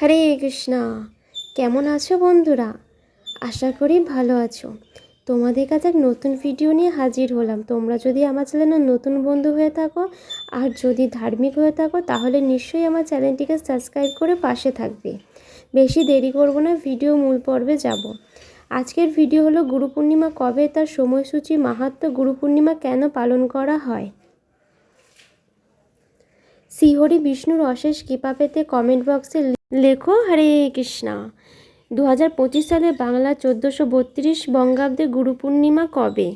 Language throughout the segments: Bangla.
হরে কৃষ্ণা, কেমন আছো বন্ধুরা? আশা করি ভালো আছো। তোমাদের কাছে এক নতুন ভিডিও নিয়ে হাজির হলাম। তোমরা যদি আমার চ্যানেলে নতুন বন্ধু হয়ে থাকো আর যদি ধার্মিক হয়ে থাকো, তাহলে নিশ্চয়ই আমার চ্যানেলটিকে সাবস্ক্রাইব করে পাশে থাকবে। বেশি দেরি করব না ভিডিও মূল পর্বে যাব। আজকের ভিডিও হলো গুরু পূর্ণিমা কবে, তার সময়সূচি মাহাত্ম্য গুরু পূর্ণিমা কেন পালন করা হয়? শ্রীহরি বিষ্ণুর অশেষ কৃপা পেতে কমেন্ট বক্সে লেখো হরে কৃষ্ণা। দু হাজার পঁচিশ সালে বাংলা চোদ্দোশো বত্রিশ বঙ্গাব্দে গুরু পূর্ণিমা কবে?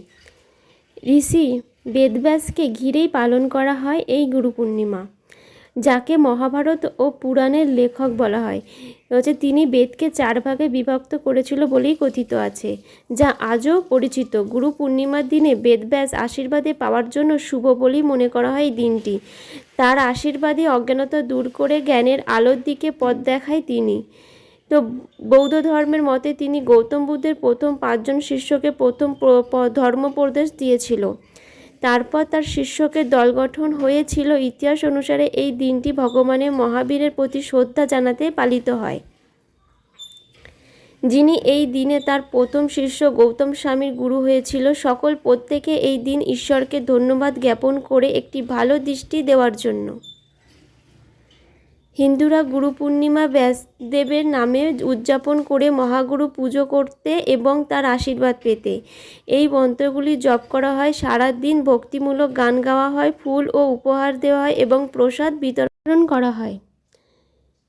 ঋষি বেদব্যাসকে ঘিরেই পালন করা হয় এই গুরু পূর্ণিমা। যাকে মহাভারত ও পুরাণের লেখক বলা হয়। হচ্ছে তিনি বেদকে চার ভাগে বিভক্ত করেছিল বলেই কথিত আছে, যা আজও পরিচিত। গুরু পূর্ণিমার দিনে বেদব্যাস আশীর্বাদে পাওয়ার জন্য শুভ বলেই মনে করা হয় দিনটি। তার আশীর্বাদে অজ্ঞানতা দূর করে জ্ঞানের আলোর দিকে পথ দেখায় তিনি। তো বৌদ্ধ ধর্মের মতে তিনি গৌতম বুদ্ধের প্রথম পাঁচজন শিষ্যকে প্রথম ধর্মোপদেশ দিয়েছিল। তারপর তার শিষ্যকে দল গঠন হয়েছিল ইতিহাস অনুসারে এই দিনটি ভগবানের মহাবীরের প্রতি শ্রদ্ধা জানাতে পালিত হয়। যিনি এই দিনে তার প্রথম শিষ্য গৌতম স্বামীর গুরু হয়েছিল, সকল প্রত্যেকে এই দিন ঈশ্বরকে ধন্যবাদ জ্ঞাপন করে একটি ভালো দৃষ্টি দেওয়ার জন্য। হিন্দুরা গুরু পূর্ণিমা ব্যাসদেবের নামে উদযাপন করে মহাগুরু পুজো করতে এবং তার আশীর্বাদ পেতে। এই মন্ত্রগুলি জপ করা হয় সারা দিন ভক্তিমূলক গান গাওয়া হয়, ফুল ও উপহার দেওয়া হয় এবং প্রসাদ বিতরণ করা হয়।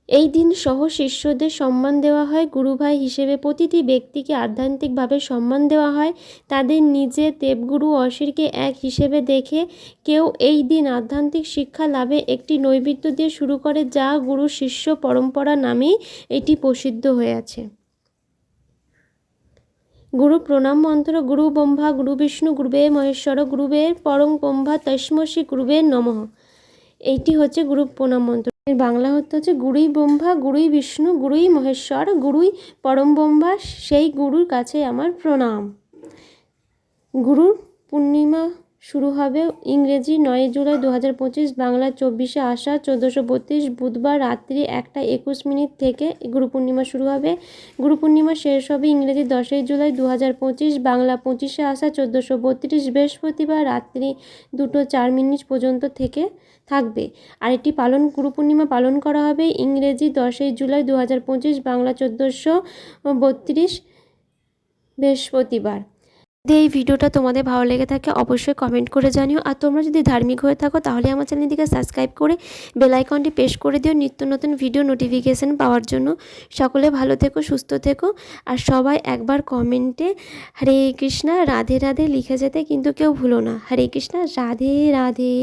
এই দিন সহ শিষ্যদের সম্মান দেওয়া হয়, গুরুভাই হিসেবে প্রতিটি ব্যক্তিকে আধ্যাত্মিকভাবে সম্মান দেওয়া হয়। তাদের নিজে দেবগুরু অশিরকে এক হিসেবে দেখে কেউ এই দিন আধ্যাত্মিক শিক্ষা লাভে একটি নৈবেদ্য দিয়ে শুরু করে, যা গুরু শিষ্য পরম্পরা নামেই এটি প্রসিদ্ধ হয়ে আছে। গুরু প্রণাম মন্ত্র, গুরু ব্রহ্মা, গুরু বিষ্ণু, গুরুবে মহেশ্বর, গুরুবে পরম ব্রহ্মা, তস্মসী, গুরুবে নমঃ। এইটি হচ্ছে গুরু প্রণাম মন্ত্র। এর বাংলা অর্থ হচ্ছে গুরুই ব্রহ্মা, গুরুই বিষ্ণু, গুরুই মহেশ্বর, গুরুই পরম ব্রহ্মা, সেই গুরুর কাছে আমার প্রণাম। গুরুর পূর্ণিমা শুরু হবে ইংরেজি নয় জুলাই দু হাজার পঁচিশ বাংলা চব্বিশে আষাঢ় চোদ্দোশো বত্রিশ বুধবার রাত্রি একটা একুশ মিনিট থেকে গুরু পূর্ণিমা শুরু হবে। গুরু পূর্ণিমা শেষ হবে ইংরেজি দশই জুলাই দু হাজার পঁচিশ বাংলা পঁচিশে আষাঢ় চোদ্দোশো বত্রিশ বৃহস্পতিবার রাত্রি দুটো চার মিনিট পর্যন্ত থেকে থাকবে। আর এটি পালন গুরু পূর্ণিমা পালন করা হবে ইংরেজি দশই জুলাই দু হাজার পঁচিশ বাংলা চোদ্দোশো বত্রিশ বৃহস্পতিবার। যদি এই ভিডিওটা তোমাদের ভালো লেগে থাকে, অবশ্যই কমেন্ট করে জানিও। আর তোমরা যদি ধার্মিক হয়ে থাকো, তাহলে আমার চ্যানেলটিকে সাবস্ক্রাইব করে বেলাইকনটি পেশ করে দিও নিত্য নতুন ভিডিও নোটিফিকেশান পাওয়ার জন্য। সকলে ভালো থেকো, সুস্থ থেকো। আর সবাই একবার কমেন্টে হরে কৃষ্ণা, রাধে রাধে লিখে যেতে কিন্তু কেউ ভুলো না। হরে কৃষ্ণা, রাধে রাধে।